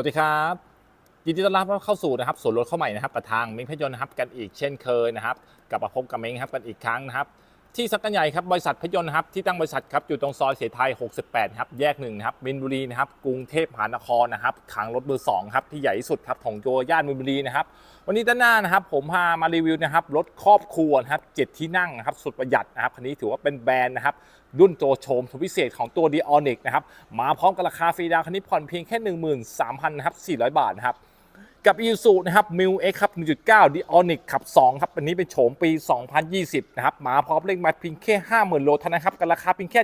วัสดีครับยินดีต้อนรับเข้าสู่นะครับส่วนลดเข้าใหม่นะครับกับทางเม้งพยนต์นะครับกันอีกเช่นเคยนะครับกลับมาพบกับเม้งครับกันอีกครั้งนะครับ ที่สักกันใหญ่ครับบริษัทพยนต์ครับที่ตั้งบริษัทครับอยู่ตรงซอยเสไทย 68 ครับแยกหนึ่งนะครับมินบุรีนะครับกรุงเทพมหานครนะครับขังรถเบอร์สองครับที่ใหญ่ที่สุดครับของโจย่านมินบุรีนะครับวันนี้ด้านหน้านะครับผมพามารีวิวนะครับรถครอบครัวนะครับเจ็ดที่นั่งนะครับสุดประหยัดนะครับคันนี้ถือว่าเป็นแบรนด์นะครับรุ่นโจโฉมสุดพิเศษของตัว d ีออนิกนะครับมาพร้อมกับราคาฟรีดาวน์คันนี้ผ่อนเพียงแค่ 13,000นะครับ400 บาทนะครับ กับ i s u นะครับ m i l X ครับ1.9 d i o n i c ขับ 2 ครับ อันนี้เป็นโฉมปี 2020 นะครับ มาพร้อมเลขมาเพียงแค่ 50,000 โลเท่านั้นครับ กับราคาเพียงแค่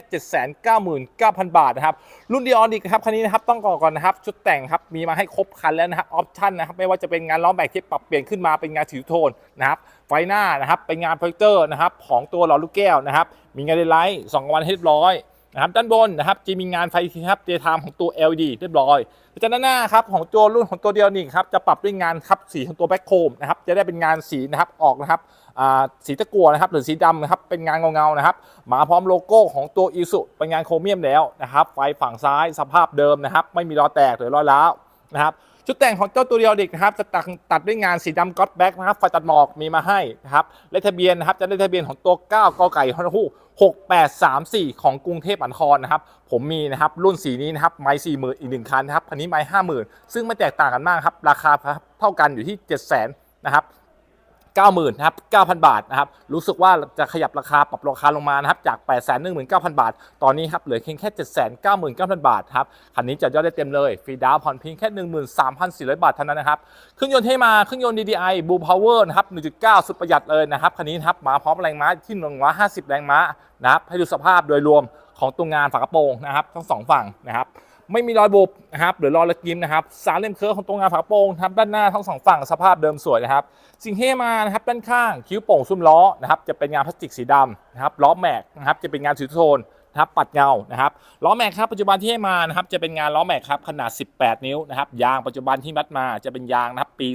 799,000 บาทนะครับ รุ่น d i o n i c ครับ คันนี้นะครับ ต้องก่อก่อนนะครับ ชุดแต่งครับ มีมาให้ครบคันแล้วนะครับ ออปชั่นนะครับ ไม่ว่าจะเป็นงานล้อแม็กที่ปรับเปลี่ยนขึ้นมาเป็นงานสีโทนนะครับ ไฟหน้านะครับ เป็นงานโปรเจคเตอร์นะครับ ของตัวหลอดลูกแก้วนะครับ มีงานเดลไลท์สองวันให้เรียบร้อย นะครับด้านบนนะครับจะมีงานไฟครับเดย์ไทม์ของตัว LED เรียบร้อยจากด้านหน้าครับของตัวรุ่นของตัวเดียวนี่ครับจะปรับด้วยงานครับสีของตัวแบ็คโคมนะครับจะได้เป็นงานสีนะครับออกนะครับสีตะกั่วนะครับหรือสีดำนะครับเป็นงานเงาๆนะครับมาพร้อมโลโก้ของตัวอีสุเป็นงานโครเมียมแล้วนะครับไฟฝั่งซ้ายสภาพเดิมนะครับไม่มีรอยแตกหรือรอยร้าวนะครับชุดแต่งของเจ้าตัวเดียวเด็กนะครับจะตัดตัดด้วยงานสีดำก็อตแบ็กนะครับไฟตัดหมอกมีมาให้นะครับเลขทะเบียนนะครับจะได้ทะเบียนของตัว 9กอไก่ฮอนฮู้ 6834 ของกรุงเทพมหานครนะครับ ผมมีนะครับรุ่นสีนี้นะครับไม้สี่หมื่นอีกหนึ่งคันนะครับคันนี้ไม้ห้าหมื่นซึ่งไม่แตกต่างกันมากครับ ราคาเท่ากันอยู่ที่ 7 0 0 0 0นะครับ 90,000นะครับ9,000 บาทนะครับรู้สึกว่าจะขยับราคาปรับราคาลงมานะครับจาก 819,000 บาท ตอนนี้ครับเหลือเพียงแค่799,000 บาทครับคันนี้จะยอดได้เต็มเลยฟรีดาวผ่อนเพียงแค่ 13,400 บาทเท่านั้นนะครับเครื่องยนต์ให้มาเครื่องยนต์ DDI Blue Power นะครับ 1.9 สุดประหยัดเลยนะครับคันนี้ครับมาพร้อมแรงม้าที่150 แรงม้านะครับให้ดูสภาพโดยรวมของตัวงานฝากระโปรงนะครับทั้งสองฝั่งนะครับ ไม่มีรอยบุบนะครับหรือรอยระกิมนะครับสารเล่มเคิร์ฟของตัวงานฝากโปรงนะครับด้านหน้าทั้งสองฝั่งสภาพเดิมสวยนะครับ สิ่งที่ให้มานะครับด้านข้างคิ้วโป่งซุ้มล้อนะครับจะเป็นงานพลาสติกสีดำนะครับล้อแม็กนะครับจะเป็นงานสีโทนนะครับปัดเงานะครับล้อแม็กครับปัจจุบันที่ให้มานะครับจะเป็นงานล้อแม็กครับขนาด 18 นิ้วนะครับยางปัจจุบันที่มัดมาจะเป็นยางนะครับปี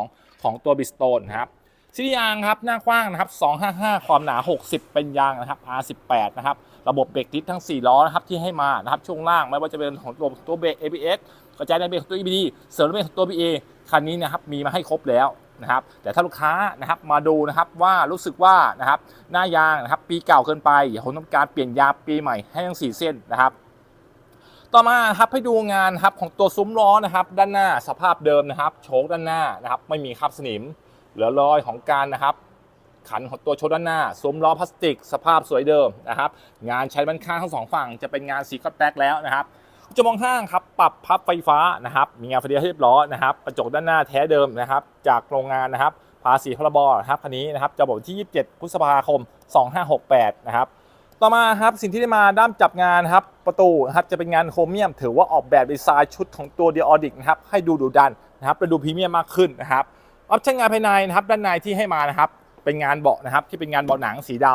2022 ของตัวบิสโตนนะครับซีรียางครับหน้ากว้างนะครับ 255 ความหนา 60 เป็นยางนะครับ R18 นะครับ ระบบเบรกดิสทั้ง 4 ล้อนะครับที่ให้มานะครับช่วงล่างไม่ว่าจะเป็นของตัวตัวเบรก ABS กระจายแรงเบรกตัว EBD เสริมเบรกตัว BA คันนี้นะครับมีมาให้ครบแล้วนะครับแต่ถ้าลูกค้านะครับมาดูนะครับว่ารู้สึกว่านะครับหน้ายางนะครับปีเก่าเกินไปผมต้องการเปลี่ยนยางปีใหม่ให้ทั้ง 4 เส้นนะครับต่อมาครับให้ดูงานครับของตัวซุ้มล้อนะครับด้านหน้าสภาพเดิมนะครับ โชคด้านหน้านะครับไม่มีคราบสนิมเหลือรอยของการนะครับ ขันของตัวชว์ด้านหน้าซุ้มล้อพลาสติก สภาพสวยเดิมนะครับ งานใช้บันข้างทั้งสองฝั่งจะเป็นงานสีคอตแบ็กแล้วนะครับจะมองข้างครับปรับพับไฟฟ้านะครับมีงานไฟเดียให้เรียบร้อยนะครับกระจกด้านหน้าแท้เดิมนะครับ จากโรงงานนะครับภาษีพรบนะครับคันนี้นะครับจะบอกที่ 27 พฤษภาคม 2568 นะครับต่อมาครับสิ่งที่ได้มาด้ามจับงานครับประตูนะครับจะเป็นงานโครเมียม ถือว่าออกแบบดีไซน์ชุดของตัวเดียอดิกนะครับให้ดูดุดันนะครับและดูพรีเมียมมากขึ้นนะครับออปชั่นงานภายในนะครับด้านในที่ให้มานะครับ เป็นงานเบาะนะครับ ที่เป็นงานเบาะหนังสีด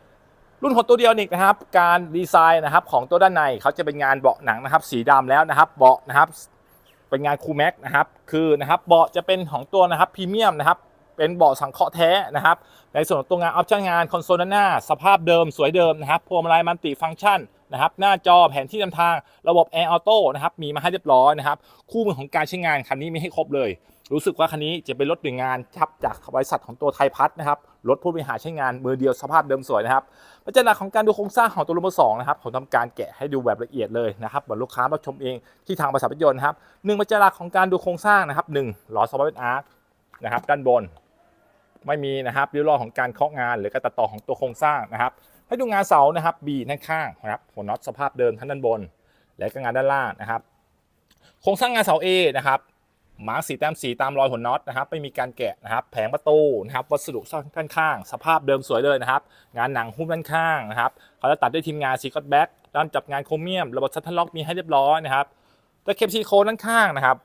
ำรุ่นของตัวเดียวนิกนะครับ การดีไซน์นะครับของตัวด้านในเขาจะเป็นงานเบาะหนังนะครับ สีดำแล้วนะครับ เบาะนะครับ เป็นงานคูแม็กนะครับ คือนะครับเบาะจะเป็นของตัวนะครับพรีเมียมนะครับเป็นเบาะสังเคราะห์แท้นะครับ ในส่วนของตัวงานออปชั่นงานคอนโซลด้านหน้า สภาพเดิมสวยเดิมนะครับพวงมาลัยมัลติฟังก์ชันนะครับ หน้าจอแผนที่นำทางระบบแอร์ออโต้นะครับ มีมาให้เรียบร้อยนะครับ คู่มือของการใช้งานคันนี้มีให้ครบเลย รู้สึกว่าคันนี้จะเป็นรถหน่วยงานครับจากบริษัทของตัวไทยพัฒนะครับรถผู้บริหารใช้งานมือเดียวสภาพเดิมสวยนะครับปัจจัยหลักของการดูโครงสร้างของตัวรถมือสองนะครับผมทำการแกะให้ดูแบบละเอียดเลยนะครับเหมือนลูกค้ามาชมเองที่ทางบริษัทรถยนต์นะครับหนึ่งปัจจัยหลักของการดูโครงสร้างนะครับหนึ่งล้อสปอร์ตอาร์คนะครับด้านบน ไม่มีนะครับริ้วรอยของการเคาะงานหรือการตัดต่อของตัวโครงสร้างนะครับ ให้ดูงานเสานะครับ B ด้านข้างนะครับหัวน็อตสภาพเดิมทั้งด้านบน และก็งานด้านล่างนะครับ โครงสร้างงานเสา A นะครับ มาร์กสีแต้มสีตามรอยหัวน็อตนะครับไม่มีการแกะนะครับแผงประตูนะครับวัสดุด้านข้าง สภาพเดิมสวยเลยนะครับ งานหนังหุ้มด้านข้างนะครับเขาจะตัดด้วยทีมงานซีคอตแบ็กด้านจับงานโครเมียม ระบบชัตเทิลล็อกมีให้เรียบร้อยนะครับตะเข็บซีโคนด้านข้างนะครับ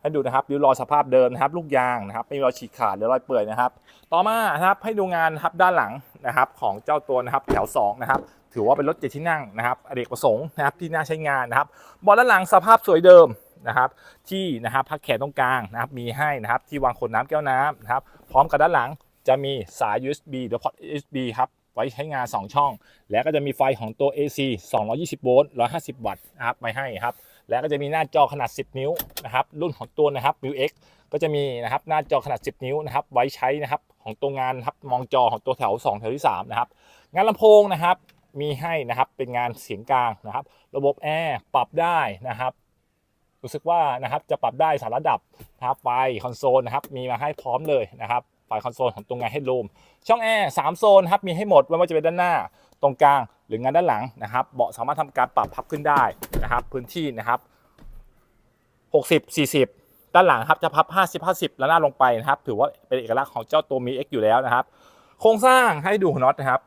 ให้ดูนะครับริ้วรอยสภาพเดิมนะครับ ลูกยางนะครับไม่มีรอยฉีกขาดหรือรอยเปื่อยนะครับ ต่อมานะครับให้ดูงานนะครับด้านหลังนะครับของเจ้าตัวนะครับแถว2นะครับถือว่าเป็นรถเจ็ดที่นั่งนะครับอเนกประสงค์นะครับที่น่าใช้งานนะครับเบาะด้านหลังสภาพสวยเดิม นะครับที่นะครับพักแขนตรงกลางนะครับมีให้นะครับที่วางขวดน้ำแก้วน้ำนะครับพร้อมกับด้านหลังจะมีสาย USB หรือพอร์ต USB ครับไว้ใช้งาน 2 ช่อง แล้วก็จะมีไฟของตัว AC 220 โวลต์ 150 วัตต์นะครับไว้ให้ครับ แล้วก็จะมีหน้าจอขนาด 10 นิ้วนะครับ รุ่นของตัวนะครับ m i X ก็จะมีนะครับหน้าจอขนาด 10 นิ้วนะครับ ไว้ใช้นะครับของตัวงานครับมองจอของตัวแถว 2 แถวที่ 3 นะครับ งานลำโพงนะครับ มีให้นะครับเป็นงานเสียงกลางนะครับ ระบบแอร์ปรับได้นะครับ รู้สึกว่านะครับจะปรับได้สามระดับนะครับไฟคอนโซลนะครับมีมาให้พร้อมเลยนะครับไฟคอนโซลของตัวงานให้รูมช่องแอร์สามโซนครับมีให้หมดไม่ว่าจะเป็นด้านหน้าตรงกลางหรืองานด้านหลังนะครับเบาะสามารถทำการปรับพับขึ้นได้นะครับพื้นที่นะครับ 60 40ด้านหลังครับจะพับ 50 50 แล้วหน้าลงไปนะครับ ถือว่าเป็นเอกลักษณ์ของเจ้าตัวมี X อยู่แล้วนะครับ โครงสร้างให้ดูน็อตนะครับ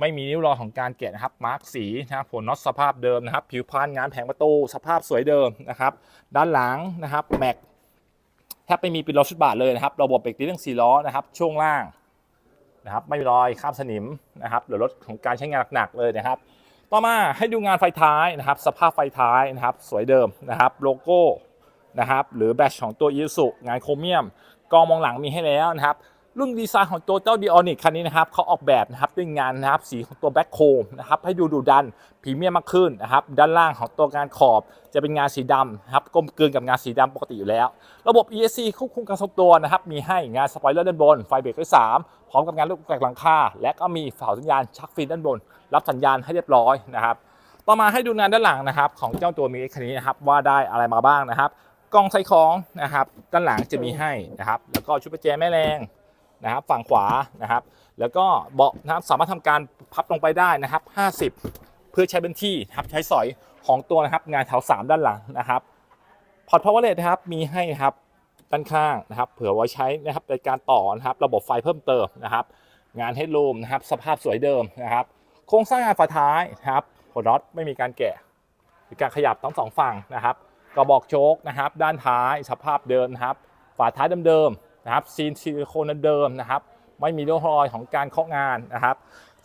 ไม่มีนิ้วรอยของการแกะนะครับ มาร์กสีนะครับหัวน็อตสภาพเดิมนะครับ ผิวพรรณงานแผงประตูสภาพสวยเดิมนะครับ ด้านหลังนะครับแม็กแทบไม่มีปิดล้อชุดบาทเลยนะครับ ระบบเบรกตีเรื่องสี่ล้อนะครับ ช่วงล่างนะครับ ไม่มีรอยข้ามสนิมนะครับหรือรถของการใช้งานหนักๆเลยนะครับ ต่อมาให้ดูงานไฟท้ายนะครับ สภาพไฟท้ายนะครับ สวยเดิมนะครับ โลโก้นะครับ หรือแบตของตัวอีสุงานโครเมียมกองมองหลังมีให้แล้วนะครับ รุ่นดีไซน์ของตัวเจ้าดีออนิกคันนี้นะครับเขาออกแบบนะครับด้วยงานนะครับสีของตัวแบ็คโคมนะครับให้ดูดุดันพรีเมียมมากขึ้นนะครับด้านล่างของตัวงานขอบจะเป็นงานสีดำนะครับกลมกลืนกับงานสีดำปกติอยู่แล้ว ระบบ ESC ควบคุมการทรงตัวนะครับมีให้งานสปอยเลอร์ด้านบน ไฟเบรกด้วย3พร้อมกับงานลูกแกลหลังคาและก็มีเสาสัญญาณชักฟินด้านบน รับสัญญาณให้เรียบร้อยนะครับต่อมาให้ดูงานด้านหลังนะครับของเจ้าตัวมีคันนี้นะครับว่าได้อะไรมาบ้างนะครับกล้องใส่ของนะครับด้านหลังจะมีให้นะครับแล้วก็ชุดประแจแม่แรง นะครับฝั่งขวานะครับ แล้วก็เบาะนะครับสามารถทำการพับลงไปได้นะครับ 50 เพื่อใช้เป็นที่ครับใช้สอยของตัวนะครับงานแถว3ด้านหลังนะครับพอร์ตพาวเวอร์เลสนะครับมีให้นะครับด้านข้างนะครับ เผื่อไว้ใช้นะครับในการต่อนะครับ ระบบไฟเพิ่มเติมนะครับ งานให้ลูมนะครับ สภาพสวยเดิมนะครับ โครงสร้างงานฝาท้ายนะครับหัวน็อตไม่มีการแกะหรือการขยับทั้งสองฝั่งนะครับกระบอกโชคนะครับ ด้านท้ายสภาพเดิมนะครับ ฝาท้ายเดิม นะครับซีนซิลิโคนเดิมนะครับ ไม่มีร่องรอยของการเคาะงานนะครับ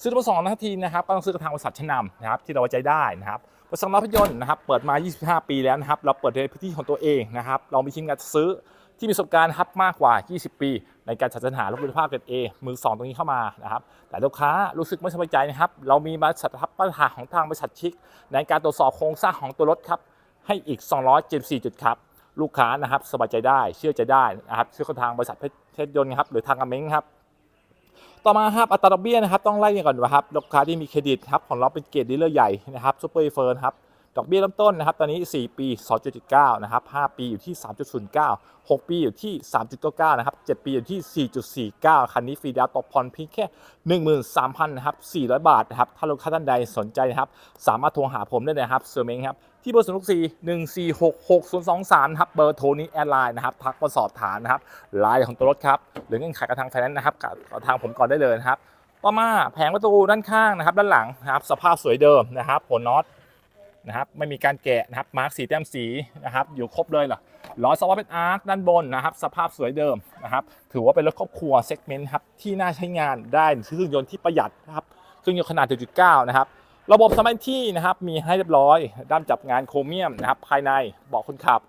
ซื้อตัวสองนาทีนะครับก็ต้องซื้อกับทางบริษัทชั้นนำนะครับที่เราไว้ใจได้นะครับบริษัทภาพยนต์นะครับเปิดมา 25 ปีแล้วนะครับเราเปิดในพื้นที่ของตัวเองนะครับเรามีทีมงานซื้อที่มีประสบการณ์ครับมากกว่า 20 ปี ในการจัดหารถคุณภาพเกรด A มือสองตรงนี้เข้ามานะครับแต่ลูกค้ารู้สึกไม่สบายใจนะครับเรามีบริษัททับปัญหาของทางบริษัทชิก ในการตรวจสอบโครงสร้างของตัวรถครับให้อีก 274 จุดครับ ลูกค้านะครับสบายใจได้เชื่อใจได้นะครับเชื่อกับทางบริษัทเพชรยนต์ครับหรือทางอเม้งครับต่อมาครับอัตราดอกเบี้ยนะครับต้องไล่กันก่อนนะครับลูกค้าที่มีเครดิตครับของเราเป็นเกรดดีลเลอร์ใหญ่นะครับซูเปอร์เฟิร์นครับดอกเบี้ยเริ่มต้นนะครับตอนนี้ 4 ปี 2.79 นะครับ 5 ปีอยู่ที่ 3.09 6 ปีอยู่ที่ 3.99 นะครับ 7 ปีอยู่ที่ 4.49 คันนี้ฟรีดาวน์ตกผ่อนเพียงแค่ 13,000นะครับ400 บาทนะครับ ถ้าลูกค้าท่านใดสนใจนะครับ สามารถโทรหาผมได้เลยนะครับเซอร์เมงครับ ที่เบอร์ศูนย์หกสี่หนึ่งสี่หกหกศูนย์สองสามครับเบอร์โทรนี้แอดไลน์นะครับทักมาสอบถามนะครับไลน์ของตัวรถครับ หรือเงื่อนไขกับทางไฟแนนซ์นะครับกับทางผมก่อนได้เลยนะครับต่อมาแผงประตูด้านข้างนะครับ ด้านหลังนะครับ สภาพสวยเดิมนะครับหัวน็อตนะครับไม่มีการแกะนะครับมาร์กสีแต้มสีนะครับอยู่ครบเลยเหรอล้อสวอปเป็นอาร์คด้านบนนะครับ สภาพสวยเดิมนะครับ ถือว่าเป็นรถครอบครัวเซกเมนต์ครับที่น่าใช้งานได้เครื่องยนต์ที่ประหยัดนะครับเครื่องยนต์ขนาด 1.9 นะครับ ระบบสมัยที่นะครับมีให้เรียบร้อย ด้ามจับงานโครเมียมนะครับภายในเบาะคนขับ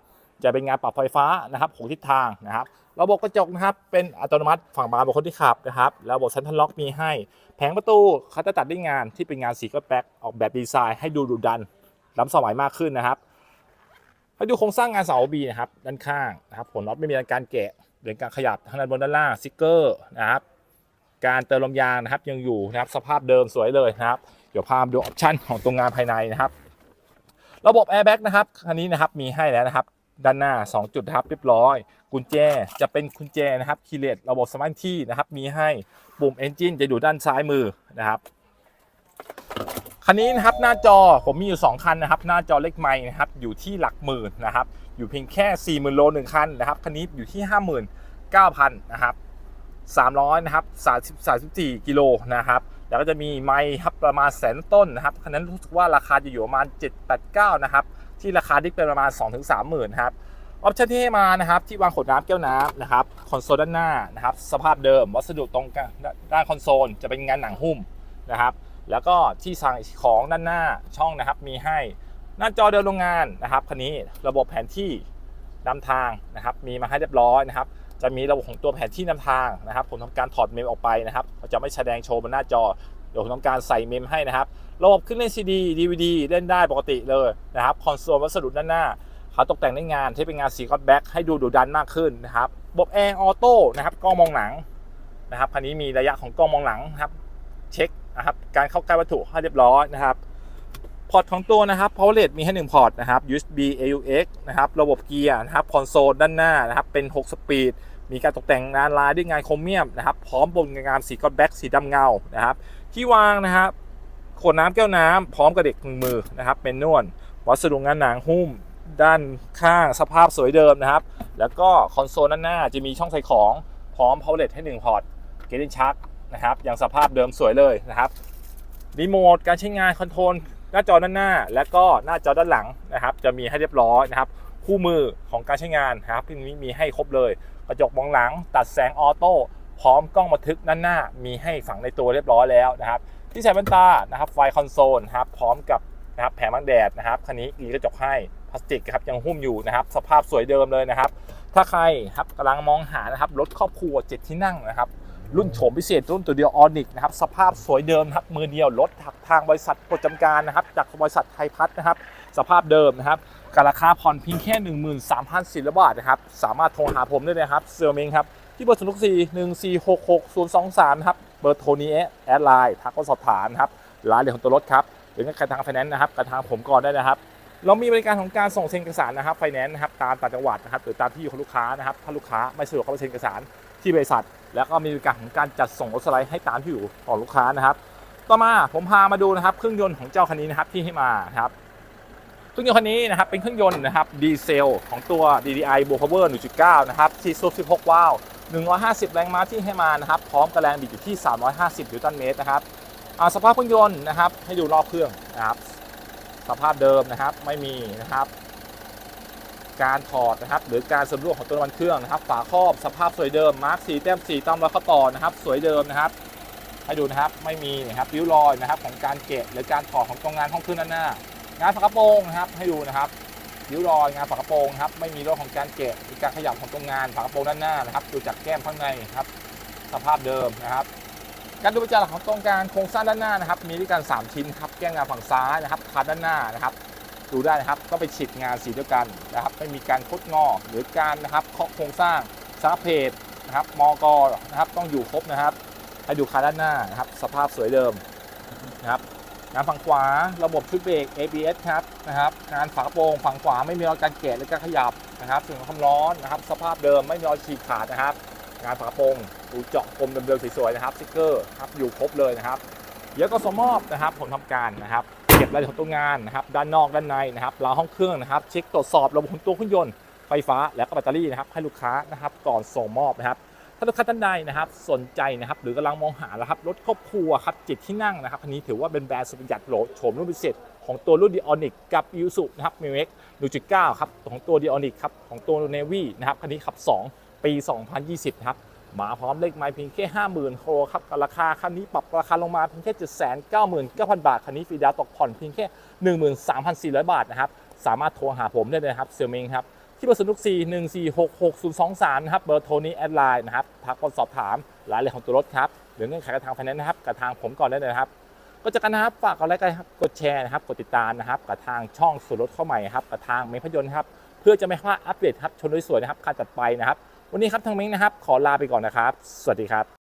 จะเป็นงานปรับไฟฟ้านะครับหกทิศทางนะครับ ระบบกระจกนะครับเป็นอัตโนมัติฝั่งบานบุคคลที่ขับนะครับระบบซันทันล็อกมีให้ แผงประตูเขาจะตัดด้วยงานที่เป็นงานสีก็แบกออกแบบดีไซน์ให้ดูดุดันล้ำสมัยมากขึ้นนะครับให้ดูโครงสร้างงานเสาบีนะครับด้านข้างนะครับผลน็อตไม่มีการแกะหรือการขยับทางด้านบนด้านล่างสติกเกอร์นะครับการเติมลมยางนะครับยังอยู่นะครับสภาพเดิมสวยเลยนะครับ เดี๋ยวพามดูออปชันของตัวงานภายในนะครับ ระบบแอร์แบ็กนะครับคันนี้นะครับมีให้แล้วนะครับ ด้านหน้า 2 จุดนะครับเรียบร้อย กุญแจจะเป็นกุญแจนะครับคีย์เลสระบบสมาร์ทที่นะครับ มีให้ปุ่มเอนจินจะอยู่ด้านซ้ายมือนะครับคันนี้นะครับหน้าจอผมมีอยู่ 2 คันนะครับ หน้าจอเล็กไม้นะครับอยู่ที่หลักหมื่นนะครับ อยู่เพียงแค่ 4 0,000 โลหนึ่งคันนะครับคันนี้อยู่ที่ 59,000 นะครับ300 นะครับ 30 34กิโลนะครับ แล้วก็จะมีไม้ครับประมาณแสนต้นนะครับคันนั้นรู้สึกว่าราคาจะอยู่ประมาณ 789 นะครับ ที่ราคาที่เป็นประมาณ 2-3หมื่นครับออปชั่นที่ให้มานะครับที่วางขวดน้ำแก้วน้ำนะครับคอนโซลด้านหน้านะครับสภาพเดิม วัสดุตรงกลางด้านคอนโซลจะเป็นงานหนังหุ้มนะครับ แล้วก็ที่สั่งของด้านหน้าช่องนะครับมีให้หน้าจอเดินโรงงานนะครับคันนี้ระบบแผนที่นำทางนะครับมีมาให้เรียบร้อยนะครับ จะมีระบบของตัวแผนที่นำทางนะครับ ผมทำการถอดเมมออกไปนะครับจะไม่แสดงโชว์บนหน้าจอ เดี๋ยวผมทำการใส่เมมให้นะครับ ระบบขึ้นเล่น CD DVD เล่นได้ปกติเลยนะครับ คอนโซลวัสดุด้านหน้า เขาตกแต่งในงานที่เป็นงานสีกอตแบ็กให้ดูดุดันมากขึ้นนะครับระบบแอร์ออโต้นะครับกล้องมองหลังนะครับคันนี้มีระยะของกล้องมองหลังครับ เช็คนะครับ การเข้าใกล้วัตถุให้เรียบร้อยนะครับพอร์ตของตัวนะครับ power LED มีให้ 1 พอร์ตนะครับ USB AUX นะครับ ระบบเกียร์นะครับ คอนโซลด้านหน้านะครับ เป็น 6 สปีด มีการตกแต่งงานลายด้วยงานโครเมียมนะครับ พร้อมบนงานสีกอตแบ็กสีดำเงานะครับ ที่วางนะครับขวดน้ำแก้วน้ำพร้อมกับเด็กมือมือนะครับ เป็นนวลวัสดุงานหนังหุ้ม ด้านข้างสภาพสวยเดิมนะครับ แล้วก็คอนโซลด้านหน้าจะมีช่องใส่ของพร้อม power LED ให้1พอร์ตเกลินชักนะครับอย่างสภาพเดิมสวยเลยนะครับรีโมทการใช้งานคอนโทรลหน้าจอด้านหน้า และก็หน้าจอด้านหลังนะครับ จะมีให้เรียบร้อยนะครับ คู่มือของการใช้งานนะครับที่นี้มีให้ครบเลย กระจกมองหลัง ตัดแสงออโต้พร้อมกล้องบันทึกด้านหน้า มีให้ฝังในตัวเรียบร้อยแล้วนะครับ ที่ใส่แว่นตานะครับไฟคอนโซลนะครับพร้อมกับนะครับแผงบังแดดนะครับคันนี้มีกระจกให้พลาสติกครับยังหุ้มอยู่นะครับ สภาพสวยเดิมเลยนะครับ ถ้าใครครับกำลังมองหานะครับรถครอบครัวเจ็ดที่นั่งนะครับรุ่นโฉมพิเศษรุ่นตัวเดียวออนิกนะครับสภาพสวยเดิมนะครับมือเดียวรถถักทางบริษัทประจำการนะครับจากบริษัทไทยพัฒนะครับ สภาพเดิมนะครับกับราคาผ่อนเพียงแค่ 13,400 บาทนะครับ สามารถโทรหาผมได้เลยนะครับเซลเมงครับ ที่เบอร์ศูนย์สี่หนึ่งสี่หกหกศูนย์สองสามนะครับ เบอร์โทรนี้แอดไลน์ทักก็สอบถามนะครับรายละเอียดของตัวรถครับ หรือการทางไฟแนนซ์นะครับกับทางผมก่อนได้นะครับ เรามีบริการของการส่งเซ็นเอกสารนะครับไฟแนนซ์นะครับตามต่างจังหวัดนะครับหรือตามที่อยู่ของลูกค้านะครับ ถ้าลูกค้าไม่สะดวกเข้าไปเซ็นเอกสารที่บริษัท แล้วก็มีบริการของการจัดส่งรถสไลด์ให้ตามที่อยู่ของลูกค้านะครับ ต่อมาผมพามาดูนะครับเครื่องยนต์ของเจ้าคันนี้นะครับที่ให้มานะครับ รื่องยนต์คันนี้นะครับเป็นเครื่องยนต์นะครับดีเซลของตัว DDI b o w Power 1.9 นะครับ4สูบ16 วาล์ว150 แรงม้าที่ให้มานะครับพร้อมกระแรงบิดอยู่ที่ 350 นิวตันเมตรนะครับสภาพเครื่องยนต์นะครับให้ดูรอบเครื่องนะครับสภาพเดิมนะครับไม่มีนะครับ การถอดนะครับหรือการสำรวจของตัวน้ำมันเครื่องนะครับ ฝาครอบสภาพสวยเดิมมาร์คสีแต้มสีตามรอยข้อต่อนะครับ สวยเดิมนะครับ ให้ดูนะครับไม่มีนะครับริ้วรอยนะครับของการเกะหรือการถอดของตรงงานห้องเครื่องด้านหน้า งานฝากระโปรงนะครับให้ดูนะครับริ้วรอยงานฝากระโปรงครับไม่มีรอยของการเกะหรือการขยับของตรงงานฝากระโปรงด้านหน้านะครับดูจากแก้มข้างในครับสภาพเดิมนะครับ การดูประจักษ์ของตรงกางโครงสร้างด้านหน้านะครับ มีด้วยกัน 3 ชิ้นครับแก้มงานฝั่งซ้ายนะครับคาดด้านหน้านะครับ ดูได้นะครับก็ไปฉีดงานสีเดียวกันนะครับไม่มีการคดงอหรือการนะครับเคาะโครงสร้างซาเพจนะครับมอกอนะครับต้องอยู่ครบนะครับให้ดูคาด้านหน้านะครับ สภาพสวยเดิมนะครับ งานฝั่งขวาระบบชุดเบรก ABS ครับนะครับงานฝากระโปรงฝั่งขวาไม่มีรอยการแกะหรือการขยับนะครับสิ่งของความร้อนนะครับสภาพเดิมไม่มีรอยฉีกขาดนะครับ งานฝากระโปรงดูเจาะกลมเดิมๆสวยๆนะครับสติกเกอร์ครับอยู่ครบเลยนะครับเดี๋ยวก็สมมอบนะครับผลทำการนะครับเก็บรายละเอียดของตัวงานนะครับด้านนอกด้านในนะครับราวห้องเครื่องนะครับเช็คตรวจสอบระบบของตัวเครื่องยนต์ไฟฟ้าและก็แบตเตอรี่นะครับให้ลูกค้านะครับก่อนส่งมอบนะครับ ถ้าลูกค้าท่านใดนะครับสนใจนะครับหรือกำลังมองหานะครับรถครอบครัวครับจิตที่นั่งนะครับคันนี้ถือว่าเป็นแบรนด์สุดประหยัดโหลดโฉมรุ่นพิเศษของตัวรุ่นดีออนิกกับยูสุนะครับมิวเอ็ก1.9ครับของตัวดีออนิกครับของตัวเนวี่นะครับคันนี้ขับ 2 ปี 2020นะครับมาพร้อมเลขไม้เพียงแค่ 50,000โครครับราคาคันนี้ปรับราคาลงมาเพียงแค่799,000 บาทคันนี้ฟรีดาวตกผ่อนเพียงแค่ 13,400 บาทนะครับสามารถโทรหาผมได้เลยครับเซลเมงครับ ที่เบอร์ศูนย์สี่หนึ่งสี่หกหกศูนย์สองสามนะครับเบอร์โทรนี้แอดไลน์นะครับทักกดสอบถามรายละเอียดของตัวรถครับหรือเงื่อนไขกับทางไฟแนนซ์นะครับกับทางผมก่อนได้เลยนะครับก็จะกันนะครับฝากกดไลค์กันครับกดแชร์นะครับกดติดตามนะครับกับทางช่องส่วนลดเข้าใหม่ครับกับทางเมพยนต์ครับเพื่อจะไม่พลาดอัปเดตครับชนสวยๆนะครับคันจัดไปนะครับ วันนี้ครับทางเม้งนะครับ ขอลาไปก่อนนะครับ สวัสดีครับ